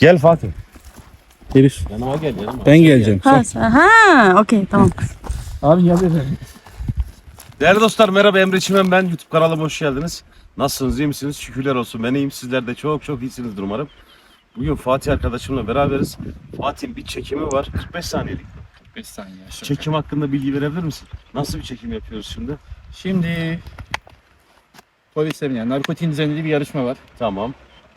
Gel Fatih. Elif. Yanıma gel yanıma. Ben geleceğim. Ha, sen- ha okey tamam. Abi gel efendim. Değerli dostlar merhaba Emre Çimen ben. YouTube kanalıma hoş geldiniz. Nasılsınız iyi misiniz? Şükürler olsun ben iyiyim. Sizler de çok çok iyisinizdir umarım. Bugün Fatih arkadaşımla beraberiz. Fatih'in bir çekimi var. 45 saniyelik. 5 saniye. Çekim hakkında bilgi verebilir misin? Nasıl bir çekim yapıyoruz şimdi? Şimdi polislerin yani narkotiğin düzenlediği bir yarışma var. Tamam.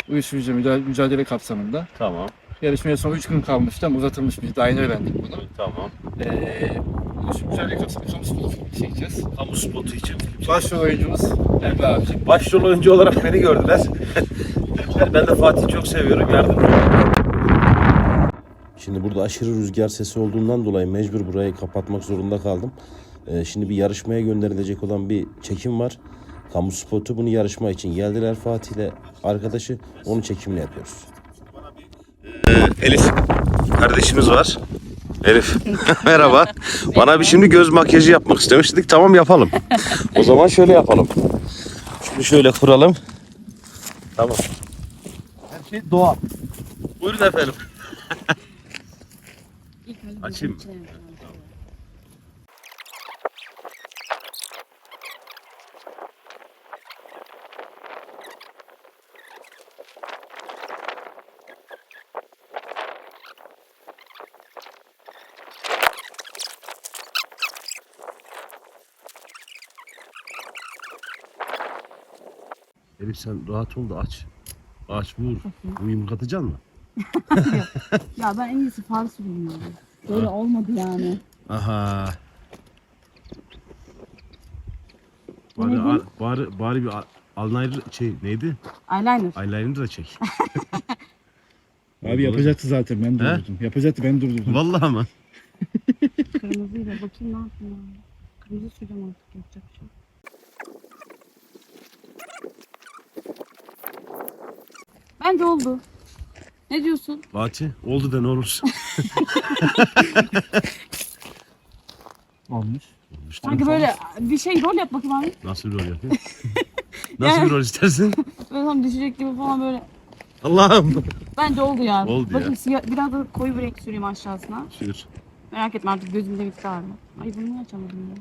Uyuşturucu mücadele, mücadele kapsamında. Tamam. Yarışmaya son 3 gün kalmıştı ama uzatılmış biz daha yeni öğrendik bunu. Tamam. Ee, uyuşturucu mücadele kapsamında kamu spotu filmi çekeceğiz. Kamu spotu için. Başrol oyuncumuz Emre abicim. Başrol oyuncu olarak beni gördüler. ben de Fatih'i çok seviyorum. Yardımcı Şimdi burada aşırı rüzgar sesi olduğundan dolayı mecbur burayı kapatmak zorunda kaldım. Ee, şimdi bir yarışmaya gönderilecek olan bir çekim var. Kamu spotu bunu yarışma için geldiler Fatih ile arkadaşı. Onun çekimini yapıyoruz. Elif kardeşimiz var. Elif merhaba. Bana bir şimdi göz makyajı yapmak istemiştik. Tamam yapalım. O zaman şöyle yapalım. Şunu şöyle kuralım. Tamam. Her şey doğal. Buyurun efendim. Açayım Elif sen rahat ol da aç. Aç vur. Bu yumruk atacaksın mı? Ya ben en iyisi süreyim ya. Böyle olmadı yani. Aha. Bari, Neydi? bari, bari bir eyeliner şey neydi? Eyeliner. Eyeliner da çek. Abi yapacaktı zaten ben He? durdurdum. Yapacaktı ben durdurdum. Vallahi mı? Kırmızıyla bakayım ne yapayım ya. Kırmızı süreceğim artık yapacak bir şey. yok. Bence oldu. Ne diyorsun? Fatih oldu da ne olursa. Olmuş. Sanki böyle bir şey rol yap bakayım abi. Nasıl bir rol yapayım? Nasıl bir rol istersin? Böyle tam düşecek gibi falan böyle. Allah'ım. Bence oldu ya. Oldu ya. Bakayım siyah, biraz da koyu bir renk süreyim aşağısına. Sür. Merak etme artık gözümde bitti abi. Ay bunu niye açamadım ya?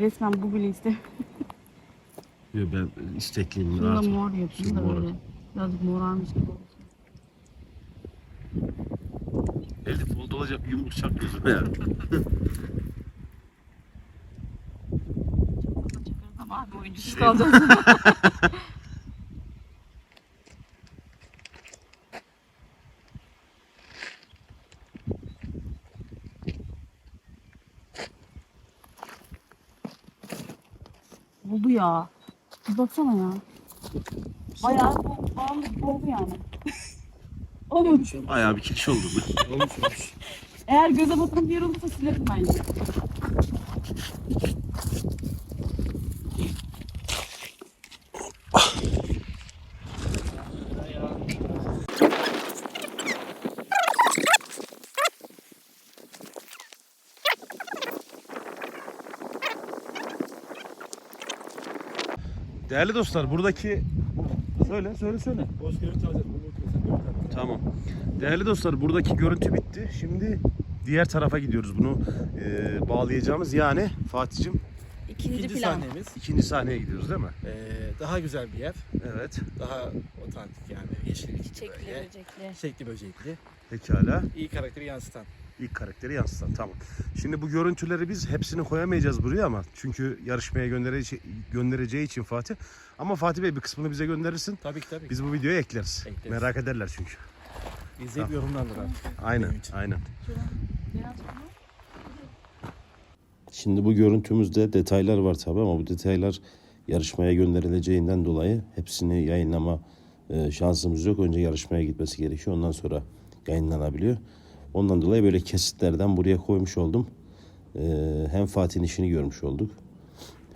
Resmen bu bile iste. Yo, ben istekliyim. Şunu da Rahat. ol. mor yapayım da mor. böyle. Birazcık morarmış gibi olsun. Elif oldu olacak yumruk çak gözüme ya. Ama abi oyuncusuz Şey- kalacağız. Oldu ya. Bir baksana ya. Bayağı bağımlı gibi oldu yani. Olmamış. Bayağı bir keş oldu bu. Olmuş olmuş. Eğer göze batan bir yer olursa silerim bence. Değerli dostlar buradaki söyle söyle söyle. Tamam. Değerli dostlar buradaki görüntü bitti. Şimdi diğer tarafa gidiyoruz bunu e, bağlayacağımız yani Fatih'cim İkinci, İkinci plan. sahnemiz. ikinci sahneye gidiyoruz değil mi? Ee, daha güzel bir yer. Evet. Daha otantik yani. Yeşillikli Çiçekli, böyle. böcekli. Çiçekli böcekli. Pekala. İyi karakteri yansıtan. İlk karakteri yansıtan. Tamam. Şimdi bu görüntüleri biz hepsini koyamayacağız buraya ama çünkü yarışmaya gönderece göndereceği için Fatih. Ama Fatih Bey bir kısmını bize gönderirsin. Tabii ki tabii. ki. Biz bu videoya ekleriz. Ekleriz. Merak ederler çünkü. İzleyip yorumlarlar artık. Aynen. Benim için. Aynen. Şimdi bu görüntümüzde detaylar var tabi ama bu detaylar yarışmaya gönderileceğinden dolayı hepsini yayınlama e, şansımız yok. Önce yarışmaya gitmesi gerekiyor. Ondan sonra yayınlanabiliyor. Ondan dolayı böyle kesitlerden buraya koymuş oldum. E, hem Fatih'in işini görmüş olduk.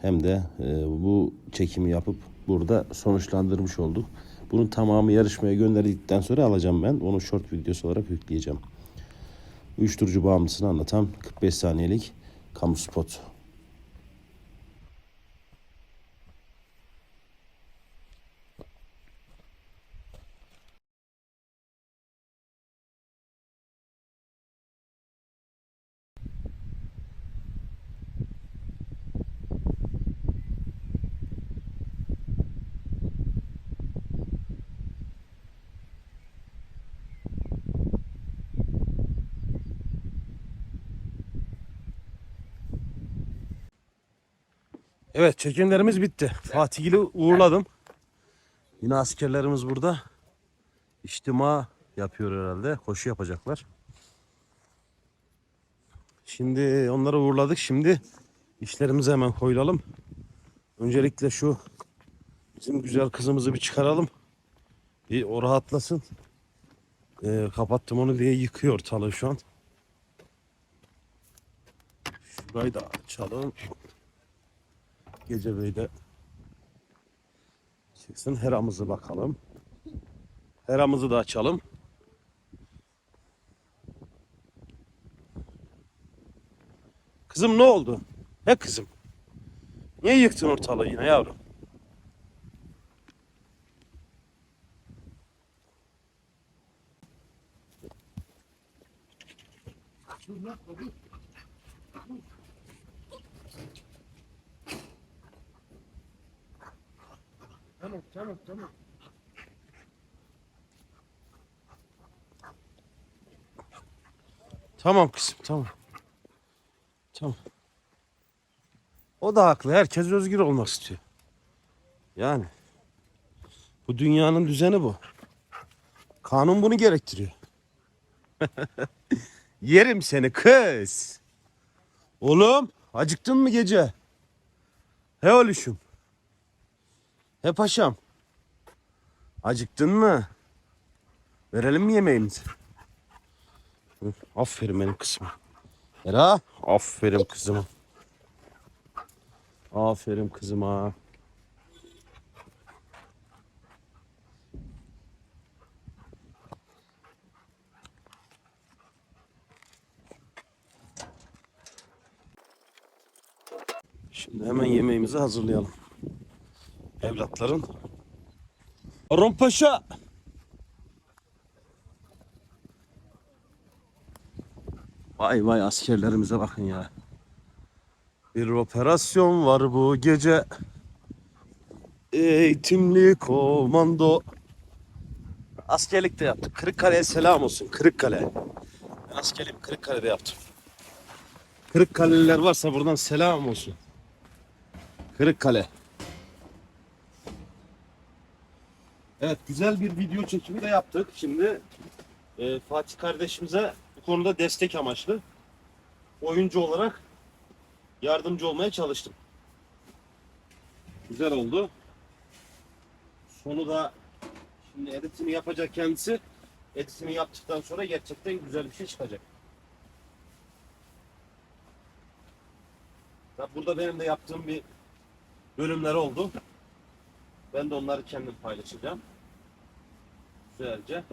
Hem de e, bu çekimi yapıp burada sonuçlandırmış olduk. Bunun tamamı yarışmaya gönderdikten sonra alacağım ben. Onu short videosu olarak yükleyeceğim. Uyuşturucu bağımlısını anlatan 45 saniyelik kamu spot. Evet çekimlerimiz bitti. Fatih'ili uğurladım. Yine askerlerimiz burada. İçtima yapıyor herhalde. Koşu yapacaklar. Şimdi onları uğurladık. Şimdi işlerimize hemen koyulalım. Öncelikle şu bizim güzel kızımızı bir çıkaralım. Bir o rahatlasın. Ee, kapattım onu diye yıkıyor ortalığı şu an. Şurayı da açalım. Gece Bey'de çıksın. Heramızı bakalım. Heramızı da açalım. Kızım ne oldu? He kızım? Niye yıktın ortalığı yine yavrum? Tamam tamam tamam. Tamam kızım tamam. Tamam. O da haklı. Herkes özgür olmak istiyor. Yani. Bu dünyanın düzeni bu. Kanun bunu gerektiriyor. Yerim seni kız. Oğlum acıktın mı gece? He oğluşum. He paşam. Acıktın mı? Verelim mi yemeğimizi? Aferin benim kızıma. Era, aferin kızıma. Aferin kızıma. Şimdi hemen yemeğimizi hazırlayalım. Evlatların. Orhan Paşa. Vay vay askerlerimize bakın ya. Bir operasyon var bu gece. Eğitimli komando. Askerlik de yaptık. Kırıkkale'ye selam olsun. Kırıkkale. Ben askerliğimi Kırıkkale'de yaptım. Kırıkkaleliler varsa buradan selam olsun. Kırıkkale. Evet güzel bir video çekimi de yaptık. Şimdi e, Fatih kardeşimize bu konuda destek amaçlı oyuncu olarak yardımcı olmaya çalıştım. Güzel oldu. Sonu da şimdi editini yapacak kendisi. Editini yaptıktan sonra gerçekten güzel bir şey çıkacak. Burada benim de yaptığım bir bölümler oldu. Ben de onları kendim paylaşacağım. Güzelce.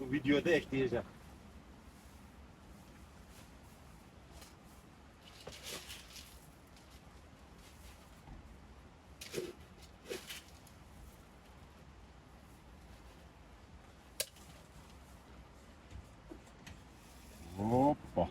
Bu videoda ekleyeceğim. Hoppa.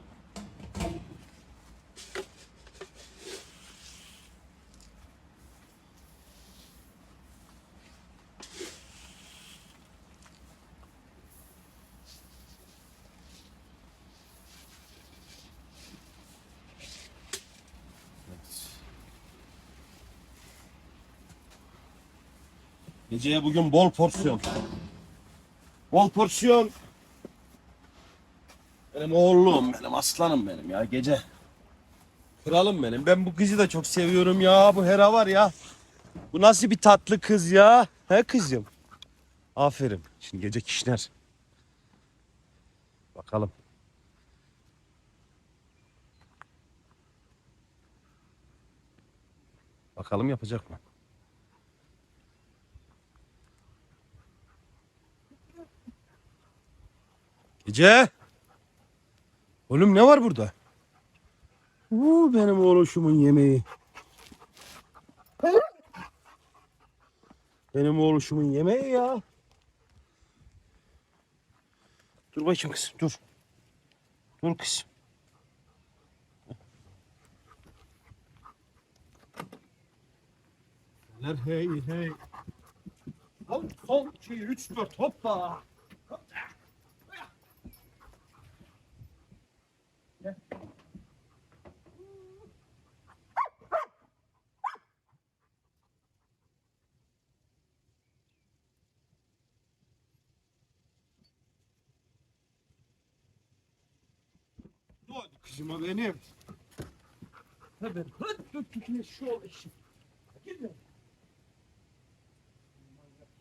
Geceye bugün bol porsiyon. Bol porsiyon. Benim oğlum, benim aslanım benim ya gece. Kralım benim. Ben bu kızı da çok seviyorum ya. Bu Hera var ya. Bu nasıl bir tatlı kız ya. He kızım. Aferin. Şimdi gece kişner. Bakalım. Bakalım yapacak mı? Gece. Oğlum ne var burada? Uuu benim oğluşumun yemeği. Benim oğluşumun yemeği ya. Dur bakayım kızım dur. Dur kızım. Neler hey hey. Al son 2 3 4 hoppa. Kızım o benim. Hemen hadi dök döküne şu ol işi. Gidin.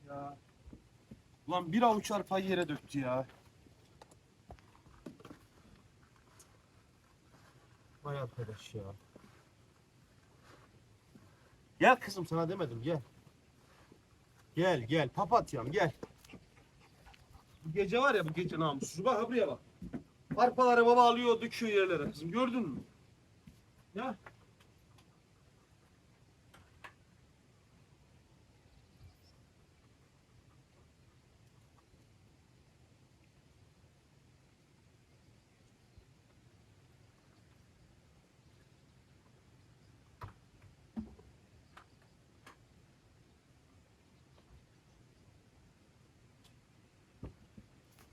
Ya. Ulan bir avuç arpayı yere döktü ya. Vay arkadaş ya. Gel kızım sana demedim gel. Gel gel papatyam gel. Bu gece var ya bu gece namussuz. Bak buraya bak. Arpaları baba alıyor döküyor yerlere kızım gördün mü? Ya.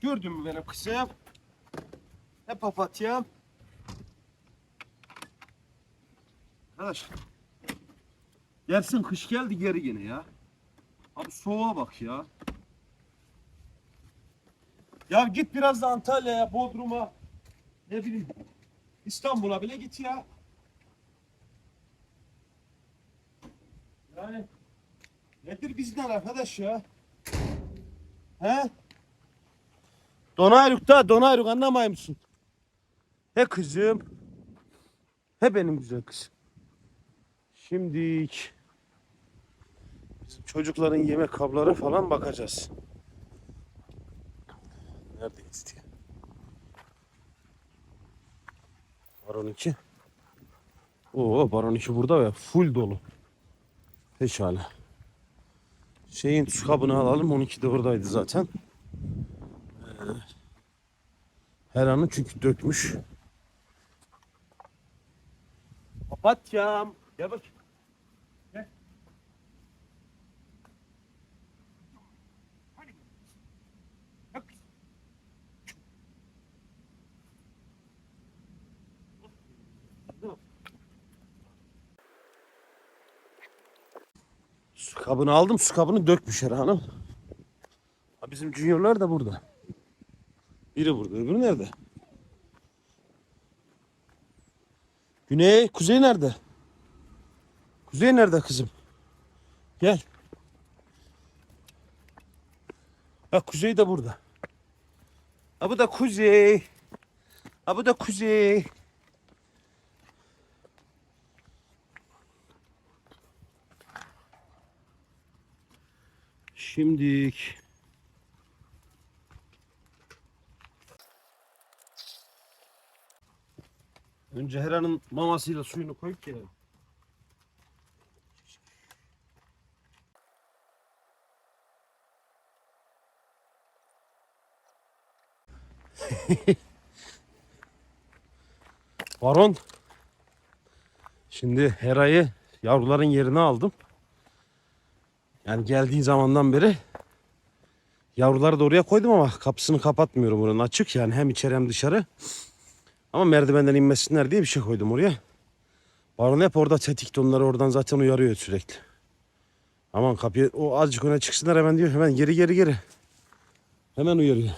Gördün mü benim kızım? Ne papatyam? Arkadaş. Gelsin kış geldi geri yine ya. Abi soğuğa bak ya. Ya git biraz da Antalya'ya, Bodrum'a. Ne bileyim. İstanbul'a bile git ya. Yani nedir bizden arkadaş ya? He? Donayruk da Donayruk anlamay mısın? He kızım. He benim güzel kızım. Şimdilik bizim çocukların yemek kabları falan bakacağız. Neredeyiz diye. Baron 2. Oo Baron 2 burada ve full dolu. Pekala. Şeyin su kabını alalım. 12 de oradaydı zaten. Her anı çünkü dökmüş. Papatyam. Gel bak. Gel. Su kabını aldım. Su kabını dökmüş her hanım. Ha, Bizim juniorlar da burada. Biri burada, öbürü nerede? Güney, kuzey nerede? Kuzey nerede kızım? Gel. Ha kuzey de burada. Ha bu da kuzey. Ha bu da kuzey. Şimdik. Önce Hera'nın mamasıyla suyunu koyup gelelim. Baron. Şimdi Hera'yı yavruların yerine aldım. Yani geldiği zamandan beri yavruları da oraya koydum ama kapısını kapatmıyorum oranın açık yani hem içeri hem dışarı. Ama merdivenden inmesinler diye bir şey koydum oraya. Baron hep orada tetikte onları oradan zaten uyarıyor sürekli. Aman kapıyı o azıcık öne çıksınlar hemen diyor hemen geri geri geri. Hemen uyarıyor.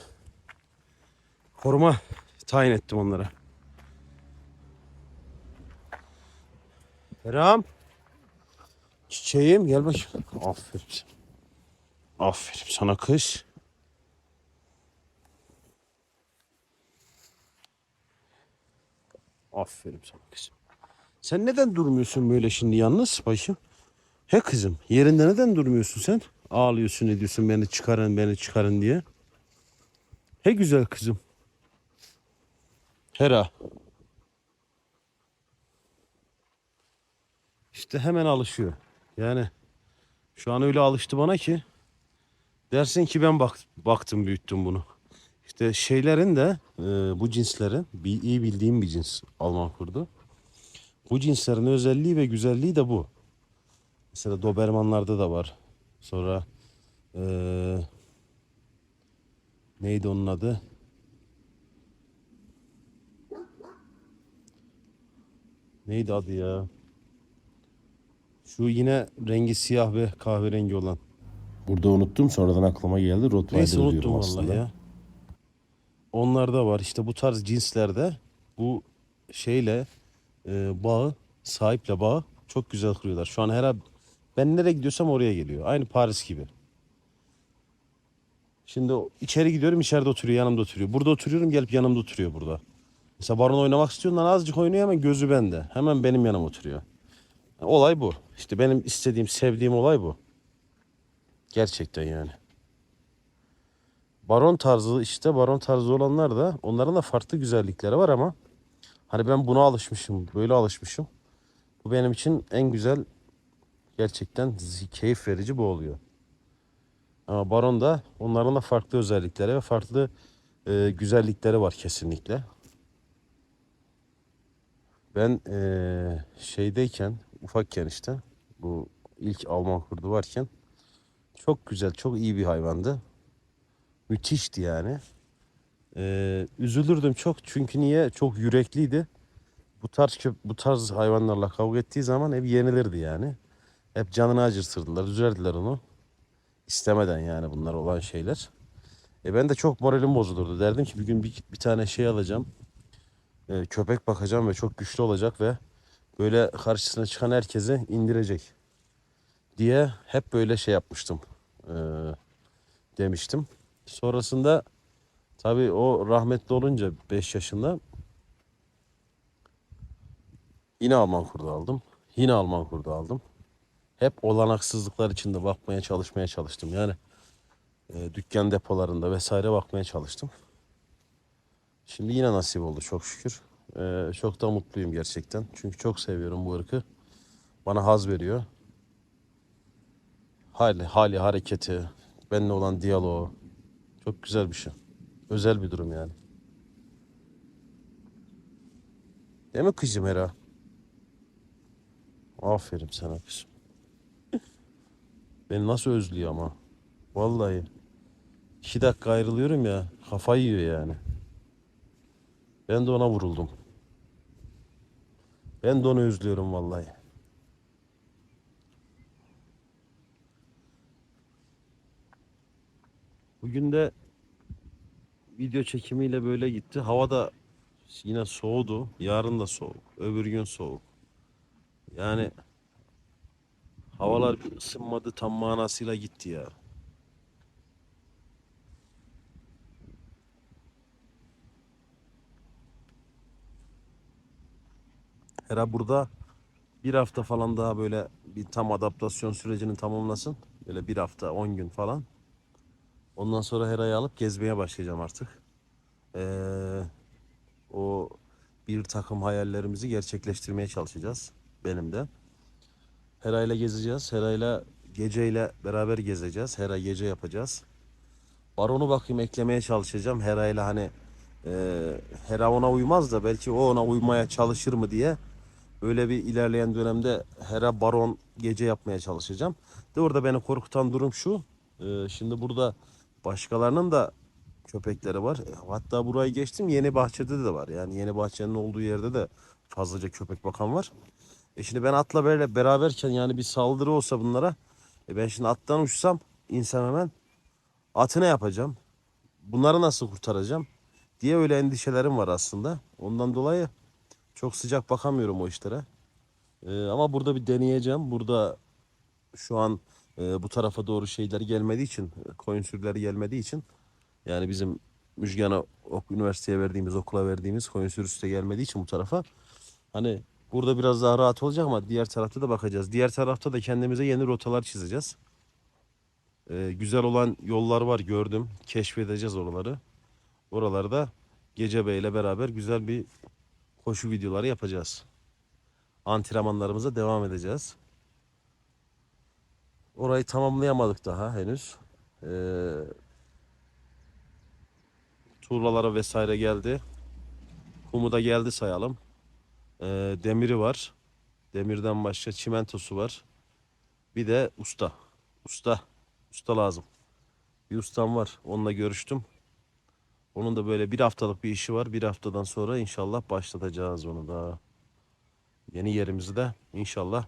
Koruma tayin ettim onlara. Ferham. Çiçeğim gel bakayım. Aferin. Aferin sana kız. Aferin sana kızım. Sen neden durmuyorsun böyle şimdi yalnız başım? He kızım yerinde neden durmuyorsun sen? Ağlıyorsun ediyorsun beni çıkarın beni çıkarın diye. He güzel kızım. Hera. İşte hemen alışıyor. Yani şu an öyle alıştı bana ki dersin ki ben bak, baktım büyüttüm bunu. İşte şeylerin de e, bu cinslerin bir iyi bildiğim bir cins Alman kurdu. Bu cinslerin özelliği ve güzelliği de bu. Mesela Dobermanlarda da var. Sonra e, neydi onun adı? Neydi adı ya? Şu yine rengi siyah ve kahverengi olan. Burada unuttum sonradan aklıma geldi. Rottweiler Neyse unuttum diyorum aslında. ya. Onlarda var işte bu tarz cinslerde bu şeyle e, bağı, sahiple bağı çok güzel kuruyorlar. Şu an her ben nereye gidiyorsam oraya geliyor. Aynı Paris gibi. Şimdi içeri gidiyorum içeride oturuyor yanımda oturuyor. Burada oturuyorum gelip yanımda oturuyor burada. Mesela baron oynamak istiyorlar azıcık oynuyor hemen gözü bende. Hemen benim yanıma oturuyor. Olay bu. İşte benim istediğim sevdiğim olay bu. Gerçekten yani. Baron tarzı işte baron tarzı olanlar da onların da farklı güzellikleri var ama hani ben buna alışmışım böyle alışmışım. Bu benim için en güzel gerçekten keyif verici bu oluyor. Ama baron da onların da farklı özellikleri ve farklı e, güzellikleri var kesinlikle. Ben e, şeydeyken ufakken işte bu ilk Alman kurdu varken çok güzel çok iyi bir hayvandı. Müthişti yani. Ee, üzülürdüm çok çünkü niye? Çok yürekliydi. Bu tarz bu tarz hayvanlarla kavga ettiği zaman hep yenilirdi yani. Hep canını acırtırdılar, üzerdiler onu. İstemeden yani bunlar olan şeyler. E ben de çok moralim bozulurdu. Derdim ki bir gün bir, bir tane şey alacağım. Ee, köpek bakacağım ve çok güçlü olacak ve böyle karşısına çıkan herkesi indirecek diye hep böyle şey yapmıştım. Ee, demiştim. Sonrasında tabii o rahmetli olunca 5 yaşında yine Alman kurdu aldım. Yine Alman kurdu aldım. Hep olanaksızlıklar içinde bakmaya çalışmaya çalıştım. Yani e, dükkan depolarında vesaire bakmaya çalıştım. Şimdi yine nasip oldu çok şükür. E, çok da mutluyum gerçekten. Çünkü çok seviyorum bu ırkı. Bana haz veriyor. Hali, hali hareketi, benimle olan diyaloğu. Çok güzel bir şey. Özel bir durum yani. Değil mi kızım Hera? Aferin sana kızım. Beni nasıl özlüyor ama. Vallahi. İki dakika ayrılıyorum ya. Kafayı yiyor yani. Ben de ona vuruldum. Ben de onu özlüyorum vallahi. Bugün de video çekimiyle böyle gitti. Hava da yine soğudu. Yarın da soğuk. Öbür gün soğuk. Yani havalar bir ısınmadı tam manasıyla gitti ya. Hera burada bir hafta falan daha böyle bir tam adaptasyon sürecini tamamlasın. Böyle bir hafta 10 gün falan. Ondan sonra Hera'yı alıp gezmeye başlayacağım artık. Ee, o bir takım hayallerimizi gerçekleştirmeye çalışacağız. Benim de. Hera ile gezeceğiz. Hera ile geceyle beraber gezeceğiz. Hera gece yapacağız. Baron'u bakayım eklemeye çalışacağım. Hera ile hani e, Hera ona uymaz da belki o ona uymaya çalışır mı diye öyle bir ilerleyen dönemde Hera Baron gece yapmaya çalışacağım. De orada beni korkutan durum şu. e, şimdi burada başkalarının da köpekleri var. E, Hatta burayı geçtim Yeni Bahçe'de de var. Yani Yeni Bahçe'nin olduğu yerde de fazlaca köpek bakan var. E şimdi ben atla böyle beraberken yani bir saldırı olsa bunlara e ben şimdi attan uçsam insem hemen atı ne yapacağım? Bunları nasıl kurtaracağım? diye öyle endişelerim var aslında. Ondan dolayı çok sıcak bakamıyorum o işlere. E, ama burada bir deneyeceğim. Burada şu an e, bu tarafa doğru şeyler gelmediği için, koyun sürüleri gelmediği için yani bizim Müjgan'a üniversiteye verdiğimiz, okula verdiğimiz koyun sürüsü de gelmediği için bu tarafa hani burada biraz daha rahat olacak ama diğer tarafta da bakacağız. Diğer tarafta da kendimize yeni rotalar çizeceğiz. E, güzel olan yollar var gördüm. Keşfedeceğiz oraları. Oralarda Gece Bey ile beraber güzel bir koşu videoları yapacağız. Antrenmanlarımıza devam edeceğiz. Orayı tamamlayamadık daha henüz. Ee, tuğlalara vesaire geldi. Kumu da geldi sayalım. Ee, demiri var. Demirden başka çimentosu var. Bir de usta. Usta. Usta lazım. Bir ustam var. Onunla görüştüm. Onun da böyle bir haftalık bir işi var. Bir haftadan sonra inşallah başlatacağız onu da. Yeni yerimizi de inşallah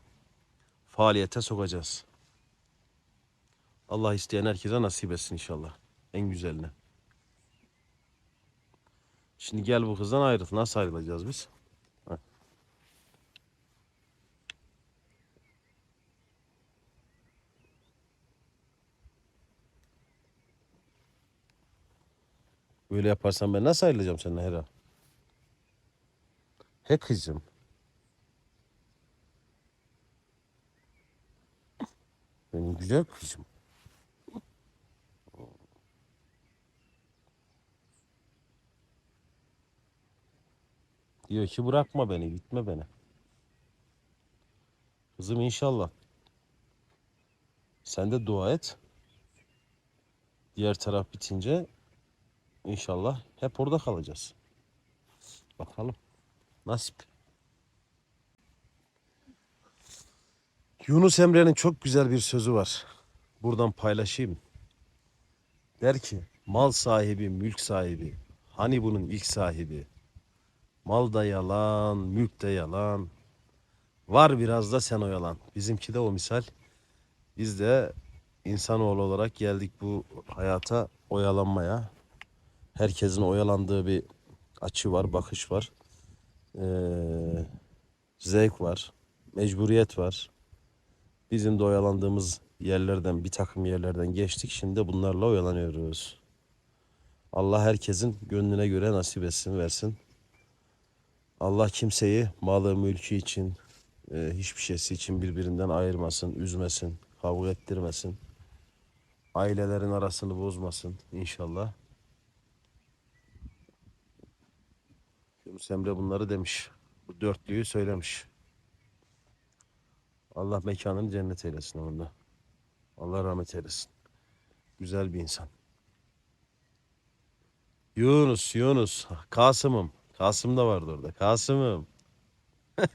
faaliyete sokacağız. Allah isteyen herkese nasip etsin inşallah. En güzeline. Şimdi gel bu kızdan ayrıl. Nasıl ayrılacağız biz? Böyle yaparsan ben nasıl ayrılacağım seninle Hera? He kızım. Benim güzel kızım. Diyor ki bırakma beni, gitme beni. Kızım inşallah. Sen de dua et. Diğer taraf bitince inşallah hep orada kalacağız. Bakalım. Nasip. Yunus Emre'nin çok güzel bir sözü var. Buradan paylaşayım. Der ki mal sahibi, mülk sahibi. Hani bunun ilk sahibi. Mal da yalan, mülk de yalan. Var biraz da sen oyalan. Bizimki de o misal. Biz de insanoğlu olarak geldik bu hayata oyalanmaya. Herkesin oyalandığı bir açı var, bakış var. Ee, zevk var, mecburiyet var. Bizim de oyalandığımız yerlerden, bir takım yerlerden geçtik. Şimdi bunlarla oyalanıyoruz. Allah herkesin gönlüne göre nasip etsin, versin. Allah kimseyi malı, mülkü için, e, hiçbir şeysi için birbirinden ayırmasın, üzmesin, kavga ettirmesin. Ailelerin arasını bozmasın inşallah. Yunus Emre bunları demiş. Bu dörtlüyü söylemiş. Allah mekanını cennet eylesin onda. Allah rahmet eylesin. Güzel bir insan. Yunus, Yunus. Kasım'ım. Kasım da vardı orada. Kasım'ım.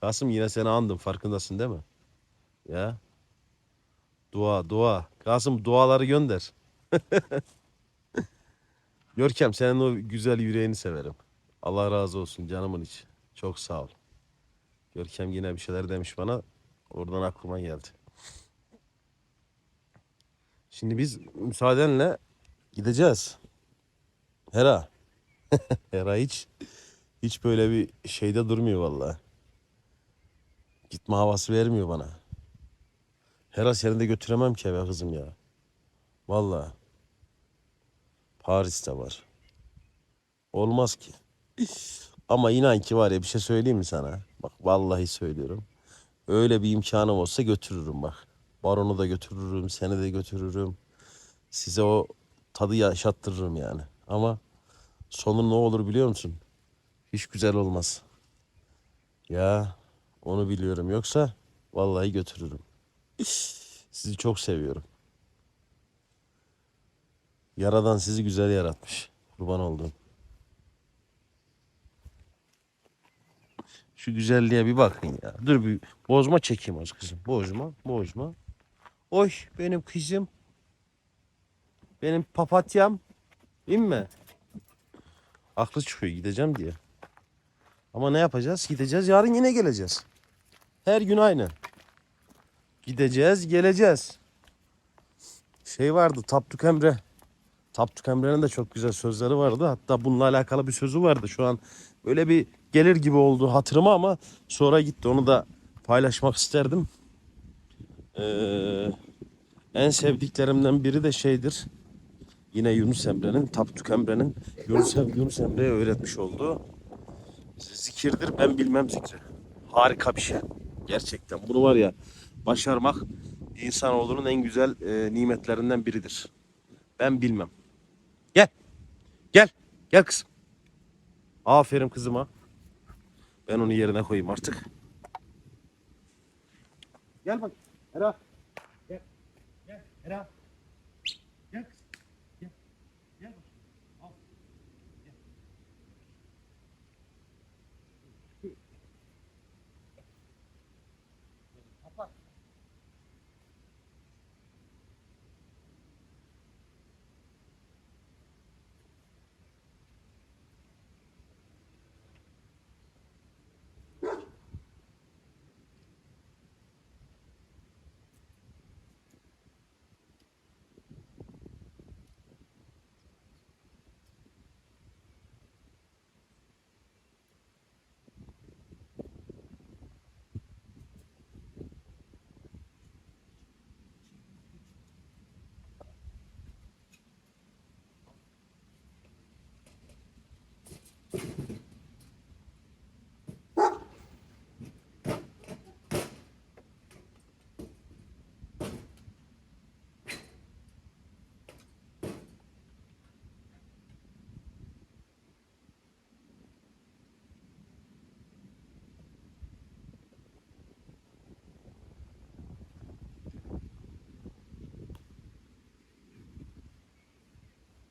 Kasım yine seni andım. Farkındasın değil mi? Ya. Dua, dua. Kasım duaları gönder. Görkem senin o güzel yüreğini severim. Allah razı olsun canımın içi. Çok sağ ol. Görkem yine bir şeyler demiş bana. Oradan aklıma geldi. Şimdi biz müsaadenle gideceğiz. Hera. Hera hiç hiç böyle bir şeyde durmuyor vallahi. Gitme havası vermiyor bana. Hera seni de götüremem ki eve kızım ya. Vallahi. Paris'te var. Olmaz ki. Ama inan ki var ya bir şey söyleyeyim mi sana? Bak vallahi söylüyorum. Öyle bir imkanım olsa götürürüm bak. Baron'u da götürürüm, seni de götürürüm. Size o tadı yaşattırırım yani. Ama sonu ne olur biliyor musun? Hiç güzel olmaz. Ya onu biliyorum. Yoksa vallahi götürürüm. Sizi çok seviyorum. Yaradan sizi güzel yaratmış. Kurban olduğum. Şu güzelliğe bir bakın ya. Dur bir bozma çekeyim az kızım. Bozma, bozma. Oy benim kızım. Benim papatyam. Değil mi? Aklı çıkıyor gideceğim diye. Ama ne yapacağız? Gideceğiz yarın yine geleceğiz. Her gün aynı. Gideceğiz geleceğiz. Şey vardı Tapduk Emre. Tapduk Emre'nin de çok güzel sözleri vardı. Hatta bununla alakalı bir sözü vardı. Şu an böyle bir gelir gibi oldu hatırıma ama sonra gitti. Onu da paylaşmak isterdim. Ee, en sevdiklerimden biri de şeydir. Yine Yunus Emre'nin, Tapduk Emre'nin Yunus, Yunus Emre'ye öğretmiş olduğu zikirdir. Ben bilmem zikri. Harika bir şey. Gerçekten. Bunu var ya başarmak insanoğlunun en güzel e, nimetlerinden biridir. Ben bilmem. Gel. Gel. Gel kızım. Aferin kızıma. Ben onu yerine koyayım artık. Gel bak. Hera. Gel. Gel. Hera.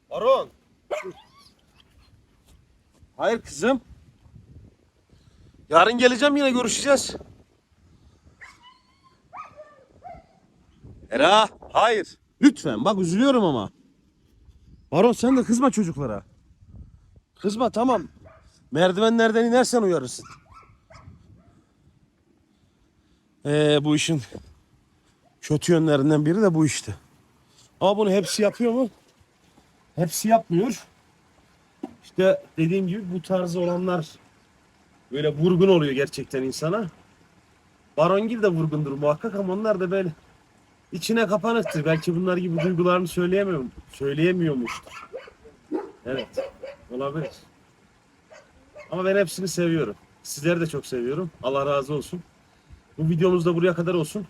Baron. Hayır kızım. Yarın geleceğim yine görüşeceğiz. Era, hayır. Lütfen bak üzülüyorum ama. Baron sen de kızma çocuklara. Kızma tamam. Merdivenlerden inersen uyarırsın. Ee, bu işin kötü yönlerinden biri de bu işte. Ama bunu hepsi yapıyor mu? Hepsi yapmıyor. İşte dediğim gibi bu tarz olanlar böyle vurgun oluyor gerçekten insana. Barongil de vurgundur muhakkak ama onlar da böyle içine kapanıktır. Belki bunlar gibi duygularını söyleyemiyor, söyleyemiyormuştur. Evet, olabilir. Ama ben hepsini seviyorum. Sizleri de çok seviyorum. Allah razı olsun. Bu videomuz da buraya kadar olsun.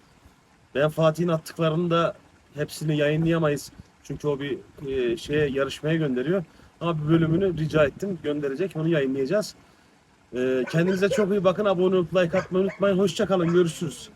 Ben Fatih'in attıklarını da hepsini yayınlayamayız. Çünkü o bir e, şeye yarışmaya gönderiyor. Ama bir bölümünü rica ettim. Gönderecek. Onu yayınlayacağız. E, kendinize çok iyi bakın. Abone olup like atmayı unutmayın. Hoşçakalın. Görüşürüz.